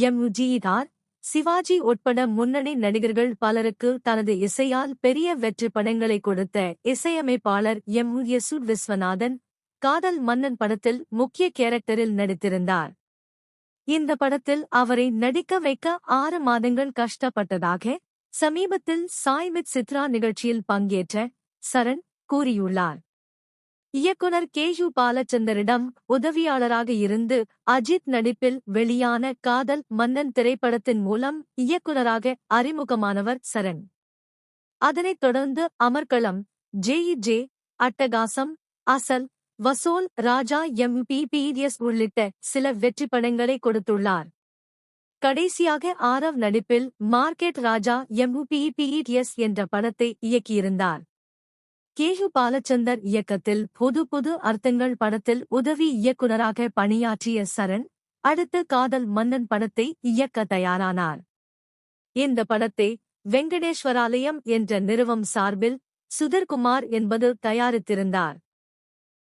எம்ஜிதார் சிவாஜி உட்பட முன்னணி நடிகர்கள் பலருக்கு தனது இசையால் பெரிய வெற்றி படங்களை கொடுத்த இசையமைப்பாளர் எம். யசு விஸ்வநாதன் காதல் மன்னன் படத்தில் முக்கிய கேரக்டரில் நடித்திருந்தார். இந்த படத்தில் அவரை நடிக்க வைக்க ஆறு மாதங்கள் கஷ்டப்பட்டதாக சமீபத்தில் சாய்மித் சித்ரா நிகழ்ச்சியில் பங்கேற்ற சரண் கூறியுள்ளார். இயக்குனர் கேஷு பாலச்சந்தரிடம் உதவியாளராக இருந்து அஜித் நடிப்பில் வெளியான காதல் மன்னன் திரைப்படத்தின் மூலம் இயக்குனராக அறிமுகமானவர் சரண். அதனைத் தொடர்ந்து அமர்க்களம் ஜேஇ ஜே அட்டகாசம் அசல் வசோல் ராஜா எம் உள்ளிட்ட சில வெற்றி படங்களை கொடுத்துள்ளார். கடைசியாக ஆரவ் நடிப்பில் மார்க்கெட் ராஜா எம் பிபிஎஸ் என்ற படத்தை இயக்கியிருந்தார். கேஷு பாலச்சந்தர் இயக்கத்தில் புது புது அர்த்தங்கள் படத்தில் உதவி இயக்குனராக பணியாற்றிய சரண் அடுத்து காதல் மன்னன் படத்தை இயக்க தயாரானார். இந்த படத்தை வெங்கடேஸ்வராலயம் என்ற நிறுவம் சார்பில் சுதர்குமார் என்பது தயாரித்திருந்தார்.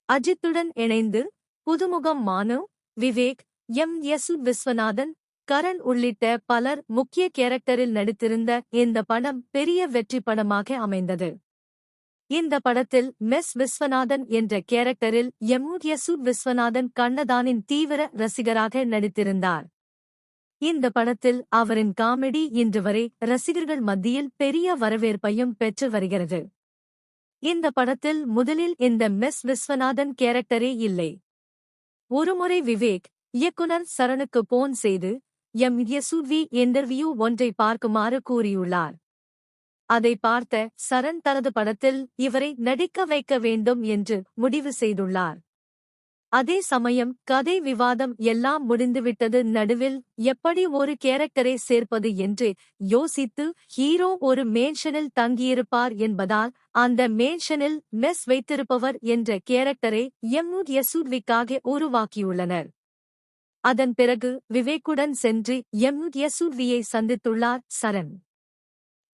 அஜித்துடன் இணைந்து புதுமுகம் மானு விவேக் எம் எஸ் விஸ்வநாதன் கரண் உள்ளிட்ட பலர் முக்கிய கேரக்டரில் நடித்திருந்த இந்த படம் பெரிய வெற்றி படமாக அமைந்தது. இந்த படத்தில் மெஸ் விஸ்வநாதன் என்ற கேரக்டரில் எம்முயசு விஸ்வநாதன் கண்ணதானின் தீவிர ரசிகராக நடித்திருந்தார். இந்த படத்தில் அவரின் காமெடி இன்று வரை ரசிகர்கள் மத்தியில் பெரிய வரவேற்பையும் பெற்று வருகிறது. இந்த படத்தில் முதலில் இந்த மெஸ் விஸ்வநாதன் கேரக்டரே இல்லை. ஒருமுறை விவேக் இயக்குனர் சரணுக்கு போன் செய்து எம். எசுவி இன்டர்வியூ ஒன்றை பார்க்குமாறு கூறியுள்ளார். அதை பார்த்த சரண் தனது படத்தில் இவரை நடிக்க வைக்க வேண்டும் என்று முடிவு செய்துள்ளார். அதே சமயம் கதை விவாதம் எல்லாம் முடிந்துவிட்டது நடுவில் எப்படி ஒரு கேரக்டரை சேர்ப்பது என்று யோசித்து ஹீரோ ஒரு மேன்ஷனில் தங்கியிருப்பார் என்பதால் அந்த மேன்ஷனில் மெஸ் வைத்திருப்பவர் என்ற கேரக்டரை எம்மு யசூர்விக்காக உருவாக்கியுள்ளனர். அதன் பிறகு விவேக்குடன் சென்று எம்மு யசூர்வியை சந்தித்துள்ளார் சரண்.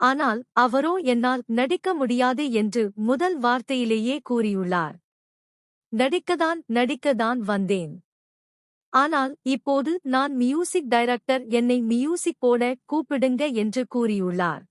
ஆனால் அவரோ என்னால் நடிக்க முடியாது என்று முதல் வார்த்தையிலேயே கூறியுள்ளார். நடிக்கதான் நடிக்கதான் வந்தேன். ஆனால் இப்போது நான் மியூசிக் டைரக்டர் என்னை மியூசிக் போட கூப்பிடுங்க என்று கூறியுள்ளார்.